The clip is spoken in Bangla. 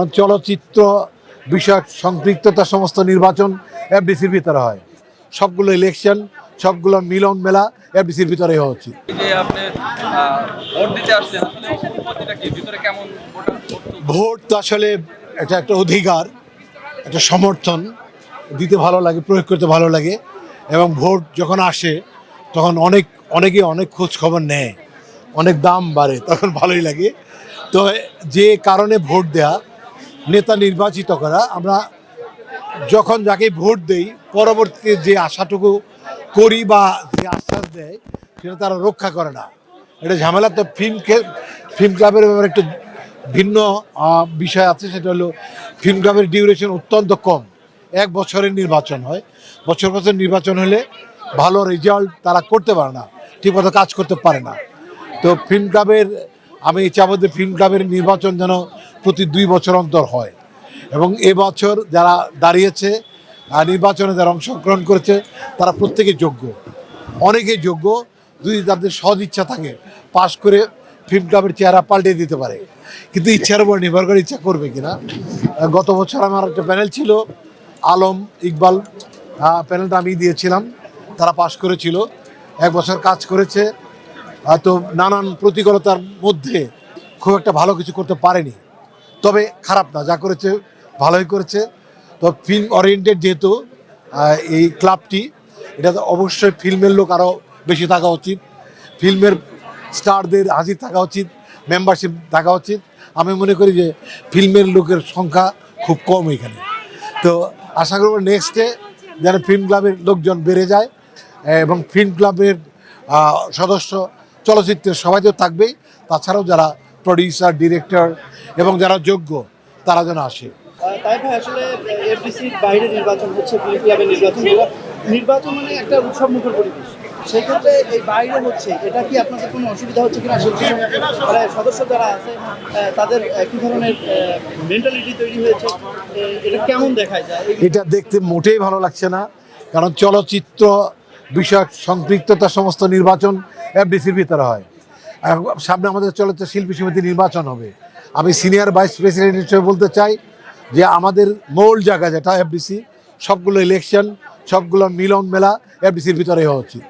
কারণ চলচ্চিত্র বিষয়ক সম্পৃক্ততা সমস্ত নির্বাচন এফডিসির ভিতরে হয়। সবগুলো ইলেকশন সবগুলো মিলন মেলা এফডিসির ভিতরে হওয়া উচিত। ভোট তো আসলে এটা একটা অধিকার একটা সমর্থন দিতে ভালো লাগে প্রয়োগ করতে ভালো লাগে এবং ভোট যখন আসে তখন অনেক অনেকে অনেক খোঁজ খবর নেয় অনেক দাম বাড়ে তখন ভালোই লাগে। তো যে কারণে ভোট দেয়া নেতা নির্বাচিত করা। আমরা যখন যাকে ভোট দেই, পরবর্তীতে যে আশাটুকু করি বা যে আশ্বাস দেয়, সেটা তারা রক্ষা করে না। এটা ঝামেলা তো ফিল্মকে ফিল্ম ক্লাবের ব্যাপারে একটু ভিন্ন বিষয় আছে, সেটা হলো ফিল্ম ক্লাবের ডিউরেশন অত্যন্ত কম। এক বছরের নির্বাচন হয়। বছর বছর নির্বাচন হলে ভালো রেজাল্ট তারা করতে পারে না, ঠিকমতো কাজ করতে পারে না। তো ফিল্ম ক্লাবের আমি চাবো যে ফিল্ম ক্লাবের নির্বাচন যেন প্রতি দুই বছর অন্তর হয়। এবং এবছর যারা দাঁড়িয়েছে নির্বাচনে যারা অংশগ্রহণ করেছে, তারা প্রত্যেকে যোগ্য। অনেকে যোগ্য, যদি তাদের সদ ইচ্ছা থাকে, পাশ করে ফিল্ম ক্লাবের চেহারা পাল্টে দিতে পারে। কিন্তু ইচ্ছার উপর নির্ভর করে ইচ্ছা করবে কিনা গত বছর আমার একটা প্যানেল ছিল, আলম ইকবাল প্যানেলটা আমি দিয়েছিলাম, তারা পাশ করেছিল। এক বছর কাজ করেছে তো নানান প্রতিকূলতার মধ্যে খুব একটা ভালো কিছু করতে পারেনি। তবে খারাপ না, যা করেছে ভালোই করেছে। তো ফিল্ম ওরিয়েন্টেড যেহেতু এই ক্লাবটি এটাতে অবশ্যই ফিল্মের লোক আরও বেশি থাকা উচিত। ফিল্মের স্টারদের হাজির থাকা উচিত মেম্বারশিপ থাকা উচিত। আমি মনে করি যে ফিল্মের লোকের সংখ্যা খুব কম এখানে। তো আশা করব নেক্সটে যেন ফিল্ম ক্লাবের লোকজন বেড়ে যায় এবং ফিল্ম ক্লাবের সদস্য চলচ্চিত্রের সবাই তো থাকবেই। তাছাড়াও যারা প্রডিউসার ডিরেক্টর এবং যারা যোগ্য তারা যেন আসে। তাই ভাই আসলে এফডিসির বাইরে নির্বাচন হচ্ছে ক্লাবের নির্বাচন নির্বাচন মানে একটা উৎসব মুখর পরিবেশ। সেই এই বাইরে হচ্ছে এটা কি আপনাদের কোনো অসুবিধা হচ্ছে কিনা মানে সদস্য যারা আছে তাদের কি ধরনের মেন্টালিটি তৈরি হয়েছে? এটা কেমন দেখায়? যায় এটা দেখতে মোটেই ভালো লাগছে না কারণ চলচ্চিত্র বিষয়ক সম্পৃক্ততা সমস্ত নির্বাচন এফডিসির ভিতরে হয়। সামনে আমাদের চলচ্চিত্র শিল্পী সমিতি নির্বাচন হবে। আমি সিনিয়র ভাইস প্রেসিডেন্ট হিসেবে বলতে চাই যে আমাদের মৌল জায়গা যেটা এফডিসি সবগুলো ইলেকশন সবগুলো মিলন মেলা এফডিসির ভিতরে হওয়া উচিত।